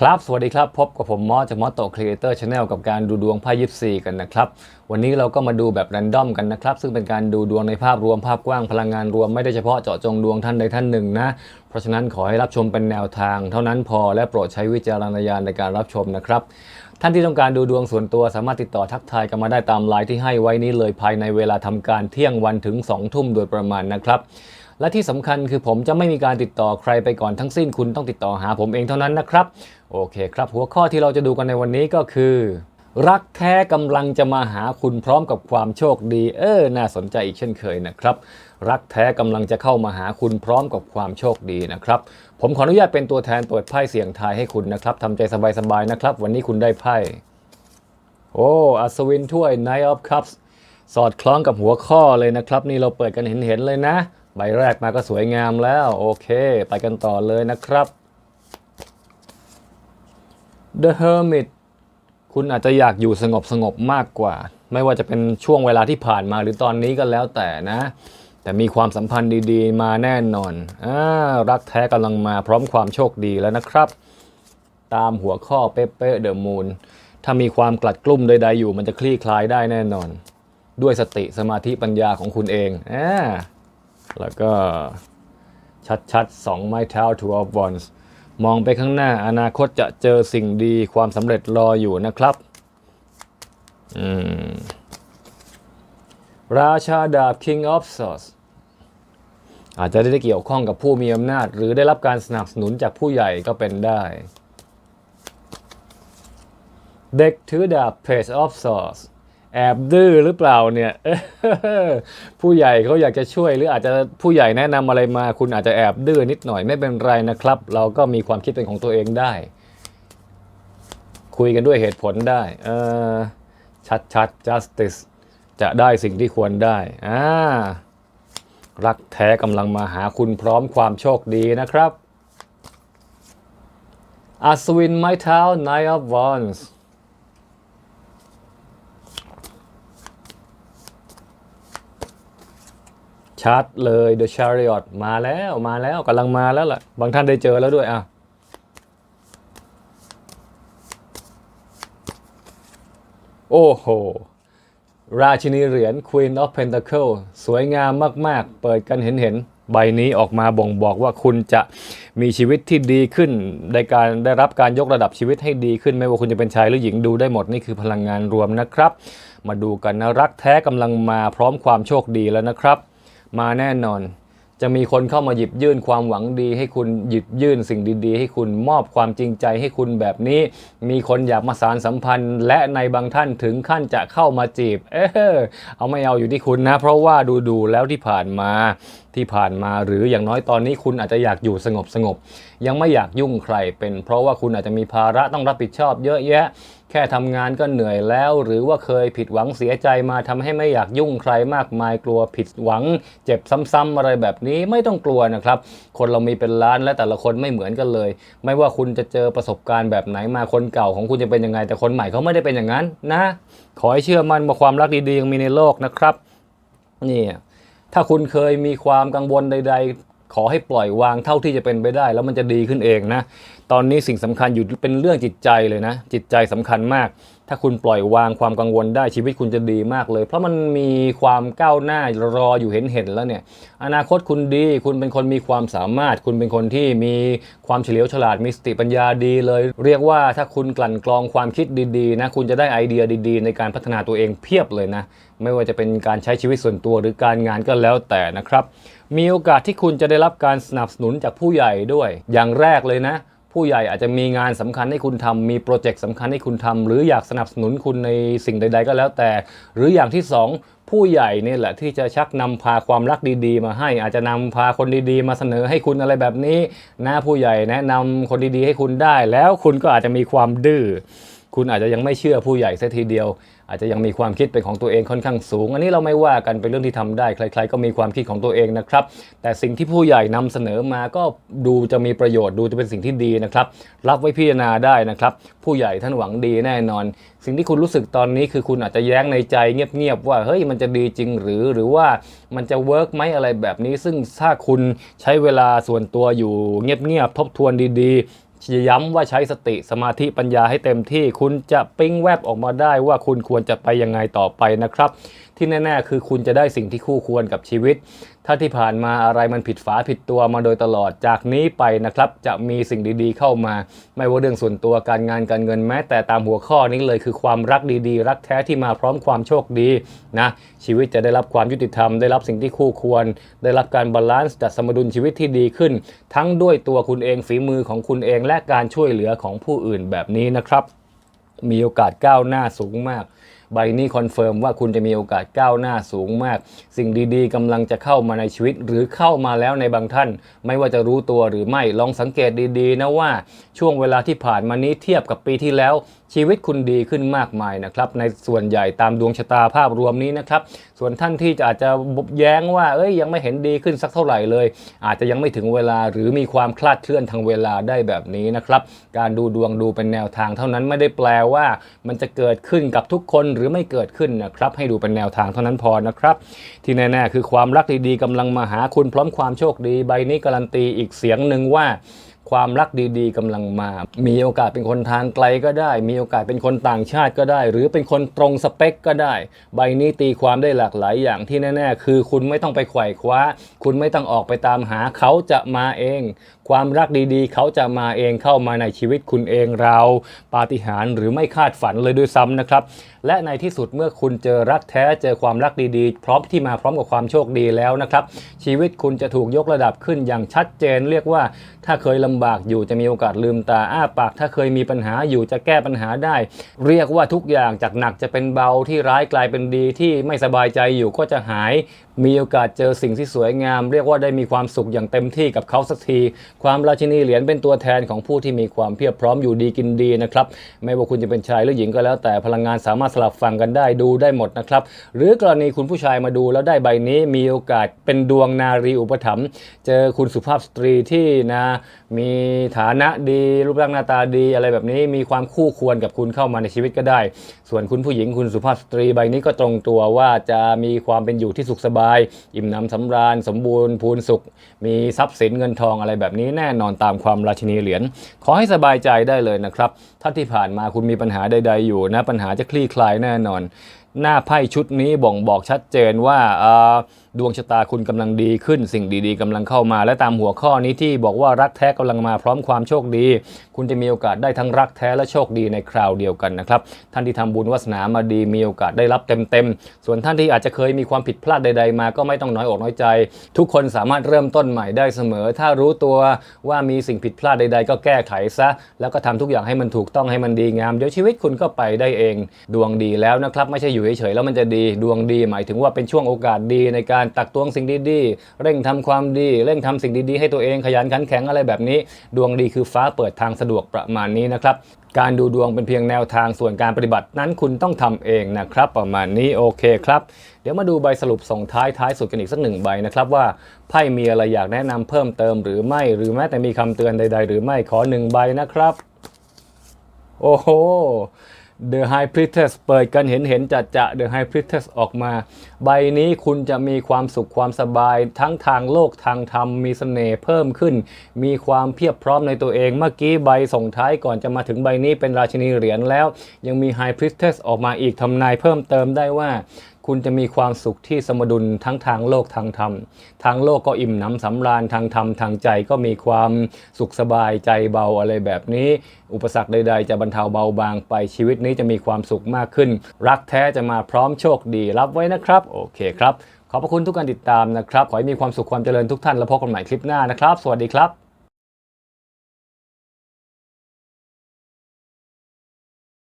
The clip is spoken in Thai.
ครับ สวัสดีครับ พบกับผมมอสจากมอสโตครีเอเตอร์ชาแนลกับการดูดวงไพ่ยิปซีกันนะครับ วันนี้เราก็มาดูแบบแรนดอมกันนะครับ ซึ่งเป็นการดูดวงในภาพรวมภาพกว้างพลังงานรวมไม่ได้เฉพาะเจาะจงดวงท่านใดท่านหนึ่งนะ เพราะฉะนั้นขอให้รับชมเป็นแนวทาง เท่านั้นพอและโปรดใช้วิจารณญาณในการรับชมนะครับท่านที่ต้องการดูดวงส่วนตัวสามารถติดต่อทักทายกันมาได้ตามไลน์ที่ให้ไว้นี้เลยภายในเวลาทำการเที่ยงวันถึง2ทุ่มโดยประมาณนะครับ และที่สำคัญคือผมจะไม่มีการติดต่อใครไปก่อนทั้งสิ้นคุณต้องติดต่อหาผมเองเท่านั้นนะครับ โอเคครับ หัวข้อที่เราจะดูกันในวันนี้ก็คือ รักแท้กำลังจะมาหาคุณพร้อมกับความโชคดี เออ น่าสนใจอีกเช่นเคยนะครับ รักแท้กำลังจะเข้ามาหาคุณพร้อมกับความโชคดีนะครับ ผมขออนุญาตเป็นตัวแทนเปิดไพ่เสี่ยงทายให้คุณนะครับทำใจสบายๆนะครับ วันนี้คุณได้ไพ่โอ้อัศวินถ้วย Knight of Cups สอดคล้องกับหัวข้อเลยนะครับ นี่เราเปิดกันเห็นๆเลยนะ ใบแรกมาก็สวยงามแล้ว โอเค ไปกันต่อเลยนะครับ The Hermit คุณอาจจะอยากอยู่สงบสงบมากกว่า ไม่ว่าจะเป็นช่วงเวลาที่ผ่านมาหรือตอนนี้ก็แล้วแต่นะ แต่มีความสัมพันธ์ดีๆ มาแน่นอนอรักแท้กำลังมาพร้อมความโชคดีแล้วนะครับ ตามหัวข้อเป๊ะๆเดอะมูนถ้ามีความกลัดกลุ้มใดๆอยู่มันจะคลี่คลายได้แน่นอน ด้วยสติสมาธิปัญญาของคุณเองอ่า แล้วก็ชัดๆสองไม้เท้า two of wands มองไปข้างหน้าอนาคตจะเจอสิ่งดีความสำเร็จรออยู่นะครับ อืม ราชาดาบ king of swords อาจจะได้เกี่ยวข้องกับผู้มีอำนาจ หรือได้รับการสนับสนุนจากผู้ใหญ่ก็เป็นได้ เด็กถือดาบ Page of Swords แอบดื้อหรือเปล่าเนี่ยผู้ใหญ่เขาอยากจะช่วยหรืออาจจะผู้ใหญ่แนะนำอะไรมา คุณอาจจะแอบดื้อนิดหน่อยไม่เป็นไรนะครับ เราก็มีความคิดเป็นของตัวเองได้ คุยกันด้วยเหตุผลได้เออชัดชัด justice จะได้สิ่งที่ควรได้อ่ารักแท้กำลังมาหาคุณพร้อมความโชคดีนะครับอัศวินไม้เท้า Knight of Wands ชัดเลย The Chariot มาแล้วมาแล้วกำลังมาแล้วล่ะ บางท่านได้เจอแล้วด้วยอะโอ้โห ราชินีเหรียญ Queen of Pentacle สวยงามมาก ๆ เปิดกันเห็นๆใบนี้ออกมาบ่งบอกว่าคุณจะมีชีวิตที่ดีขึ้นในการได้รับการยกระดับชีวิตให้ดีขึ้น ไม่ว่าคุณจะเป็นชายหรือหญิงดูได้หมดนี่คือพลังงานรวมนะครับ มาดูกันนะรักแท้กำลังมาพร้อมความโชคดีแล้วนะครับ มาแน่นอน จะมีคนเข้ามาหยิบยื่นความหวังดี ให้คุณหยิบยื่นสิ่งดีๆ ให้คุณมอบความจริงใจให้คุณแบบนี้ มีคนอยากมาสารสัมพันธ์ และในบางท่านถึงขั้นจะเข้ามาจีบ เออเอาไม่เอาอยู่ที่คุณนะ เพราะว่าดูๆแล้วที่ผ่านมาที่ผ่านมาหรืออย่างน้อยตอนนี้คุณอาจจะอยากอยู่สงบสงบยังไม่อยากยุ่งใครเป็น เพราะว่าคุณอาจจะมีภาระต้องรับผิดชอบเยอะแยะแค่ทำงานก็เหนื่อยแล้ว หรือว่าเคยผิดหวังเสียใจมาทำให้ไม่อยากยุ่งใครมากมายกลัวผิดหวัง เจ็บซ้ำๆอะไรแบบนี้ไม่ต้องกลัวนะครับ คนเรามีเป็นล้านและแต่ละคนไม่เหมือนกันเลย ไม่ว่าคุณจะเจอประสบการณ์แบบไหนมาคนเก่าของคุณจะเป็นยังไง แต่คนใหม่เขาไม่ได้เป็นอย่างนั้นนะ ขอให้เชื่อมั่นว่าความรักดีๆยังมีในโลกนะครับนี่ถ้าคุณเคยมีความกังวลใด ๆ ขอให้ปล่อยวางเท่าที่จะเป็นไปได้ แล้วมันจะดีขึ้นเองนะ ตอนนี้สิ่งสำคัญอยู่เป็นเรื่องจิตใจเลยนะ จิตใจสำคัญมาก ถ้าคุณปล่อยวางความกังวลได้ชีวิตคุณจะดีมากเลย เพราะมันมีความก้าวหน้ารออยู่เห็นเห็นแล้วเนี่ย อนาคตคุณดี คุณเป็นคนมีความสามารถ คุณเป็นคนที่มีความเฉลียวฉลาดมีสติปัญญาดีเลย เรียกว่าถ้าคุณกลั่นกรองความคิดดีๆนะคุณจะได้ไอเดียดี ๆ ในการพัฒนาตัวเองเพียบเลยนะ ไม่ว่าจะเป็นการใช้ชีวิตส่วนตัวหรือการงานก็แล้วแต่นะครับ มีโอกาสที่คุณจะได้รับการสนับสนุนจากผู้ใหญ่ด้วย อย่างแรกเลยนะ ผู้ใหญ่อาจจะมีงานสำคัญให้คุณทำมีโปรเจกต์สำคัญให้คุณทำหรืออยากสนับสนุนคุณในสิ่งใด ๆ ก็แล้วแต่ หรืออย่างที่สองผู้ใหญ่เนี่ยแหละที่จะชักนำพาความรักดีๆ มาให้ อาจจะนำพาคนดีๆ มาเสนอให้คุณอะไรแบบนี้นะผู้ใหญ่แนะนำคนดีๆให้คุณได้ แล้วคุณก็อาจจะมีความดื้อคุณอาจจะยังไม่เชื่อผู้ใหญ่เสียทีเดียว อาจจะยังมีความคิดเป็นของตัวเองค่อนข้างสูง อันนี้เราไม่ว่ากันเป็นเรื่องที่ทำได้ ใคร ๆ ก็มีความคิดของตัวเองนะครับ แต่สิ่งที่ผู้ใหญ่นำเสนอมาก็ดูจะมีประโยชน์ดูจะเป็นสิ่งที่ดีนะครับ รับไว้พิจารณาได้นะครับ ผู้ใหญ่ท่านหวังดีแน่นอน สิ่งที่คุณรู้สึกตอนนี้คือคุณอาจจะแย้งในใจเงียบๆว่าเฮ้ยมันจะดีจริงหรือหรือว่ามันจะเวิร์กไหมอะไรแบบนี้ ซึ่งถ้าคุณใช้เวลาส่วนตัวอยู่เงียบๆทบทวนดีๆ ย้ำว่าใช้สติสมาธิปัญญาให้เต็มที่ คุณจะปิ้งแวบออกมาได้ว่าคุณควรจะไปยังไงต่อไปนะครับ ที่แน่ ๆ คือคุณจะได้สิ่งที่คู่ควรกับชีวิต ถ้าที่ผ่านมาอะไรมันผิดฝาผิดตัวมาโดยตลอดจากนี้ไปนะครับ จะมีสิ่งดีๆ เข้ามา ไม่ว่าเรื่องส่วนตัวการงานการเงินแม้ แต่ตามหัวข้อนี้เลยคือความรักดีๆ รักแท้ที่มาพร้อมความโชคดีนะชีวิตจะได้รับความยุติธรรมได้รับสิ่งที่คู่ควร ได้รับการบาลานซ์จัดสมดุลชีวิตที่ดีขึ้น ทั้งด้วยตัวคุณเองฝีมือของคุณเองและการช่วยเหลือของผู้อื่นแบบนี้นะครับ มีโอกาสก้าวหน้าสูงมาก ใบนี้คอนเฟิร์มว่าคุณจะมีโอกาสก้าวหน้าสูงมาก สิ่งดีๆกำลังจะเข้ามาในชีวิต หรือเข้ามาแล้วในบางท่าน ไม่ว่าจะรู้ตัวหรือไม่ลองสังเกตดีๆ นะว่าช่วงเวลาที่ผ่านมานี้เทียบกับปีที่แล้วชีวิตคุณดีขึ้นมากมายนะครับในส่วนใหญ่ตามดวงชะตาภาพรวมนี้นะครับส่วนท่านที่จะอาจจะแย้งว่าเอ้ยยังไม่เห็นดีขึ้นสักเท่าไหร่เลย อาจจะยังไม่ถึงเวลาหรือมีความคลาดเคลื่อนทางเวลาได้แบบนี้นะครับการดูดวงดูเป็นแนวทางเท่านั้นไม่ได้แปลว่า มันจะเกิดขึ้นกับทุกคนหรือไม่เกิดขึ้นนะครับให้ดูเป็นแนวทางเท่านั้นพอนะครับที่แน่ๆคือความรักดีๆกำลังมาหาคุณพร้อมความโชคดี ใบนี้การันตีอีกเสียงหนึ่งว่า ความรักดีๆกำลังมา มีโอกาสเป็นคนทางไกลก็ได้ มีโอกาสเป็นคนต่างชาติก็ได้ หรือเป็นคนตรงสเปคก็ได้ ใบนี้ตีความได้หลากหลายอย่างที่แน่ๆ คือคุณไม่ต้องไปไขว่คว้า คุณไม่ต้องออกไปตามหาเขาจะมาเอง ความรักดีๆ เขาจะมาเองเข้ามาในชีวิตคุณเองเราปาฏิหาริย์หรือไม่คาดฝันเลยด้วยซ้ำนะครับ และในที่สุดเมื่อคุณเจอรักแท้เจอความรักดีๆ พร้อมที่มาพร้อมกับความโชคดีแล้วนะครับ ชีวิตคุณจะถูกยกระดับขึ้นอย่างชัดเจน เรียกว่าถ้าเคยลำบากอยู่จะมีโอกาสลืมตาอ้าปาก ถ้าเคยมีปัญหาอยู่จะแก้ปัญหาได้ เรียกว่าทุกอย่างจากหนักจะเป็นเบาที่ร้ายกลายเป็นดีที่ไม่สบายใจอยู่ก็จะหาย มีโอกาสเจอสิ่งที่สวยงาม เรียกว่าได้มีความสุขอย่างเต็มที่กับเขาสักที ความราชินีเหรียญเป็นตัวแทนของผู้ที่มีความเพียบพร้อมอยู่ดีกินดีนะครับไม่ว่าคุณจะเป็นชายหรือหญิงก็แล้วแต่พลังงานสามารถสลับฟังกันได้ดูได้หมดนะครับหรือกรณีคุณผู้ชายมาดูแล้วได้ใบนี้มีโอกาสเป็นดวงนารีอุปถัมภ์เจอคุณสุภาพสตรีที่นะมีฐานะดีรูปร่างหน้าตาดีอะไรแบบนี้มีความคู่ควรกับคุณเข้ามาในชีวิตก็ได้ ส่วนคุณผู้หญิงคุณสุภาพสตรีใบนี้ก็ตรงตัวว่าจะมีความเป็นอยู่ที่สุขสบายอิ่มหนำสำราญ สมบูรณ์พูนสุข มีทรัพย์สินเงินทองอะไรแบบนี้แน่นอนตามความราชินีเหรียญขอให้สบายใจได้เลยนะครับ ถ้าที่ผ่านมาคุณมีปัญหาใด ๆอยู่นะปัญหาจะคลี่คลายแน่นอน หน้าไพ่ชุดนี้บ่งบอกชัดเจนว่าดวงชะตาคุณกำลังดีขึ้น สิ่งดีๆกำลังเข้ามา และตามหัวข้อนี้ที่บอกว่ารักแท้กำลังมาพร้อมความโชคดี คุณจะมีโอกาสได้ทั้งรักแท้และโชคดีในคราวเดียวกันนะครับ ท่านที่ทำบุญวาสนามาดีมีโอกาสได้รับเต็มๆ ส่วนท่านที่อาจจะเคยมีความผิดพลาดใด ๆ มาก็ไม่ต้องน้อยอกน้อยใจ ทุกคนสามารถเริ่มต้นใหม่ได้เสมอ ถ้ารู้ตัวว่ามีสิ่งผิดพลาดใด ๆ ก็แก้ไขซะ แล้วก็ทำทุกอย่างให้มันถูกต้องให้มันดีงามเดี๋ยวชีวิตคุณก็ไปได้เอง ดวงดีแล้วนะครับไม่ใช่อยู่เฉยๆแล้วมันจะดีดวงดี หมายถึงว่าเป็นช่วงโอกาสดีในการตักตวงสิ่งดีๆ เร่งทำความดี เร่งทำสิ่งดีๆ ให้ตัวเองขยันขันแข็งอะไรแบบนี้ ดวงดีคือฟ้าเปิดทางสะดวกประมาณนี้นะครับการดูดวงเป็นเพียงแนวทางส่วนการปฏิบัตินั้นคุณต้องทำเองนะครับ ประมาณนี้โอเคครับ เดี๋ยวมาดูใบสรุปส่งท้ายท้ายสุดกันอีกสักหนึ่งใบนะครับว่าไพ่มีอะไรอยากแนะนำเพิ่มเติมหรือไม่หรือแม้แต่มีคำเตือนใด ๆ หรือไม่ขอหนึ่งใบนะครับ โอ้โห The High Priestess เปิดกันเห็นเห็นจัดจะ The High Priestess ออกมา ใบนี้คุณจะมีความสุขความสบาย ทั้งทางโลกทางธรรมมีเสน่ห์เพิ่มขึ้น มีความเพียบพร้อมในตัวเอง เมื่อกี้ใบส่งท้ายก่อนจะมาถึงใบนี้เป็นราชินีเหรียญแล้ว ยังมี High Priestess ออกมาอีกทำนายเพิ่มเติมได้ว่า คุณจะมีความสุขที่สมดุลทั้งทางโลกทางธรรม ทางโลกก็อิ่มหนำสำราญทางธรรมทางใจก็มีความสุขสบายใจเบาอะไรแบบนี้ อุปสรรคใด ๆ จะบรรเทาเบาบางไปชีวิตนี้จะมีความสุขมากขึ้น รักแท้จะมาพร้อมโชคดีรับไว้นะครับ โอเคครับ ขอบพระคุณทุกการติดตามนะครับ ขอให้มีความสุขความเจริญทุกท่านแล้วพบกันใหม่คลิปหน้านะครับ สวัสดีครับ